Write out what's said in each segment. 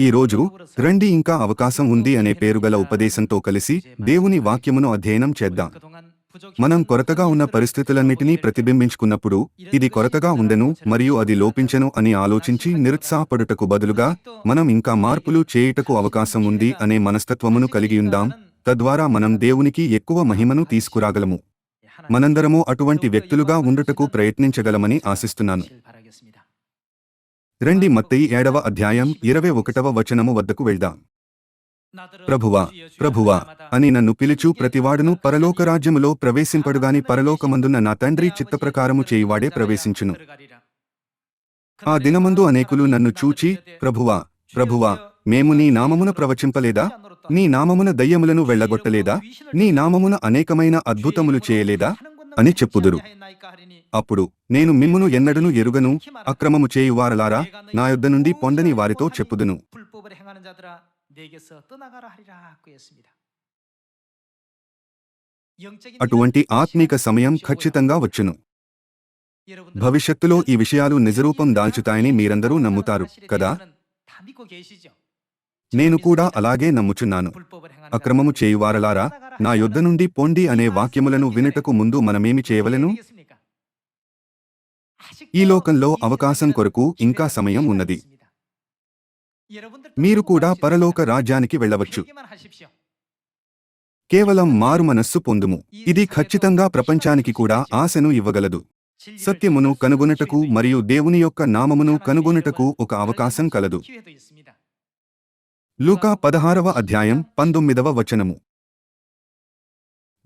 ఈ రోజు రండి ఇంకా అవకాశం ఉంది అనే పేరుగల ఉపదేశంతో కలిసి దేవుని వాక్యమును అధ్యయనం చేద్దాం. మనం కొరతగా ఉన్న పరిస్థితులన్నిటినీ ప్రతిబింబించుకున్నప్పుడు ఇది కొరతగా ఉండెను మరియు అది లోపించెను అని ఆలోచించి నిరుత్సాహపడుటకు బదులుగా మనం ఇంకా మార్పులు చేయుటకు అవకాశం ఉంది అనే మనస్తత్వమును కలిగియుందాం తద్వారా మనం దేవునికి ఎక్కువ మహిమను తీసుకురాగలము. మనందరము అటువంటి వ్యక్తులుగా ఉండుటకు ప్రయత్నించగలమని ఆశిస్తున్నాను. రండి మత్తయి ఏడవ అధ్యాయం ఇరవై ఒకటవ వచనము వద్దకు వెళ్దాం. ప్రభువా ప్రభువా అని నన్ను పిలుచు ప్రతివాడును పరలోక రాజ్యములో ప్రవేశింపడుగాని పరలోకమందున్న నా తండ్రి చిత్తప్రకారము చేయువాడే ప్రవేశించును. ఆ దినమందు అనేకులు నన్ను చూచి ప్రభువా ప్రభువా మేము నీ నామమున ప్రవచింపలేదా? నీ నామమున దయ్యములను వెళ్ళగొట్టలేదా? నీ నామమున అనేకమైన అద్భుతములు చేయలేదా? అని చెప్పుదురు. అప్పుడు నేను మిమ్మును ఎన్నడను ఎరుగను అక్రమము చేయువారలారా నా యుద్ధ నుండి పొందని వారితో చెప్పుదును. అటువంటి ఆత్మీక సమయం ఖచ్చితంగా వచ్చును. భవిష్యత్తులో ఈ విషయాలు నిజరూపం దాల్చుతాయని మీరందరూ నమ్ముతారు కదా? నేను కూడా అలాగే నమ్ముచున్నాను. అక్రమము చేయువారలారా నా యుద్ధ నుండి పొండి అనే వాక్యములను వినటకు ముందు మనమేమి చేయవలను? ఈ లోకంలో అవకాశం కొరకు ఇంకా సమయం ఉన్నది. మీరు కూడా పరలోక రాజ్యానికి వెళ్ళవచ్చు. కేవలం మారు మనస్సు పొందుము. ఇది ఖచ్చితంగా ప్రపంచానికి కూడా ఆశను ఇవ్వగలదు. సత్యమును కనుగొనుటకు మరియు దేవుని యొక్క నామమును కనుగొనుటకు ఒక అవకాశం కలదు. లూకా పదహారవ అధ్యాయం పంతొమ్మిదవ వచనము.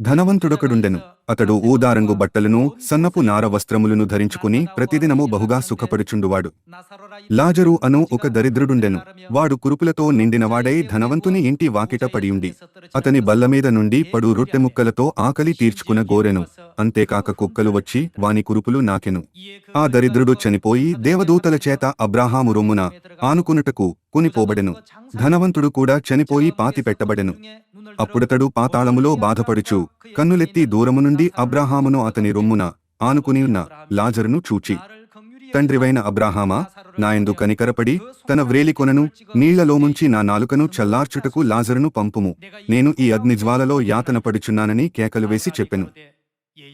ధనవంతుడొకడుండెను. అతడు ఊదారంగు బట్టలను సన్నపు నార వస్త్రములను ధరించుకుని ప్రతిదినము బహుగా సుఖపడుచుండువాడు. లాజరు అను ఒక దరిద్రుడుండెను. వాడు కురుపులతో నిండినవాడై ధనవంతుని ఇంటి వాకిట పడియుండి. అతని బల్లమీద నుండి పడు రొట్టె ముక్కలతో ఆకలి తీర్చుకున గోరెను. అంతేకాక కుక్కలు వచ్చి వాని కురుపులు నాకెను. ఆ దరిద్రుడు చనిపోయి దేవదూతల చేత అబ్రాహాము రొమ్మున ఆనుకునుటకు కునిపోబడెను. ధనవంతుడు కూడా చనిపోయి పాతి పెట్టబడెను అప్పుడతడు పాతాళములో బాధపడుచు కన్నులెత్తి దూరము నుండి అబ్రాహామును అతని రొమ్మున ఆనుకుని ఉన్న లాజరును చూచి తండ్రివైన అబ్రాహామా నాయందు కనికరపడి తన వ్రేలికొనను నీళ్ళలోముంచి నా నాలుకను చల్లార్చుటకు లాజరును పంపుము. నేను ఈ అగ్నిజ్వాలలో యాతన పడుచున్నానని కేకలు వేసి చెప్పెను.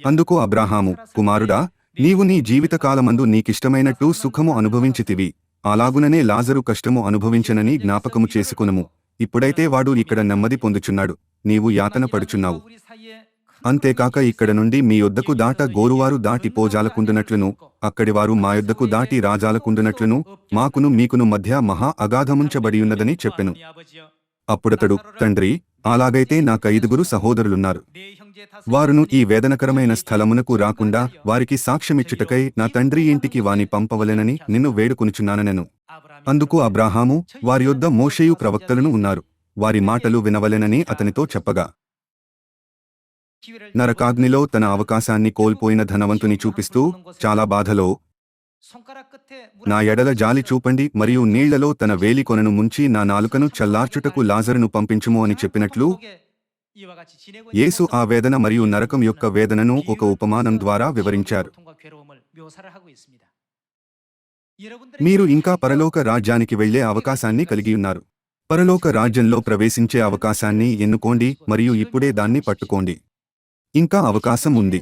అందుకు అబ్రాహాము కుమారుడా నీవు నీ జీవితకాలమందు నీకిష్టమైనట్టు సుఖము అనుభవించితివి. అలాగుననే లాజరు కష్టము అనుభవించనని జ్ఞాపకము చేసుకునము. ఇప్పుడైతే వాడు ఇక్కడ నెమ్మది పొందుచున్నాడు. నీవు యాతన పడుచున్నావు. అంతేకాక ఇక్కడ నుండి మీ యొద్దకు దాట గోరువారు దాటి పోజాలకుండునట్లును. అక్కడివారు మా యొద్దకు దాటి రాజాలకుండునట్లును. మాకును మీకును మధ్య మహా అగాధముంచబడియున్నదని చెప్పెను. అప్పుడతడు తండ్రి అలాగైతే నాకైదుగురు సహోదరులున్నారు. వారును ఈ వేదనకరమైన స్థలమునకు రాకుండా వారికి సాక్ష్యమిచ్చుటకై నా తండ్రి ఇంటికి వాని పంపవలెనని నిన్ను వేడుకొనుచున్నానెను అందుకు అబ్రాహాము వారి యొద్ద మోషేయు ప్రవక్తలను ఉన్నారు. వారి మాటలు వినవలెనని అతనితో చెప్పగా నరకాగ్నిలో తన అవకాశాన్ని కోల్పోయిన ధనవంతుని చూపిస్తూ చాలా బాధలో నా ఎడల జాలి చూపండి మరియు నీళ్ళలో తన వేలికొనను ముంచి నా నాలుకను చల్లార్చుటకు లాజరును పంపించుము అని చెప్పినట్లు యేసు ఆ వేదన మరియు నరకం యొక్క వేదనను ఒక ఉపమానం ద్వారా వివరించారు. మీరు ఇంకా పరలోక రాజ్యానికి వెళ్ళే అవకాశాన్ని కలిగి ఉన్నారు. పరలోక రాజ్యంలో ప్రవేశించే అవకాశాన్ని ఎన్నుకోండి మరియు ఇప్పుడే దాన్ని పట్టుకోండి. ఇంకా అవకాశం ఉంది.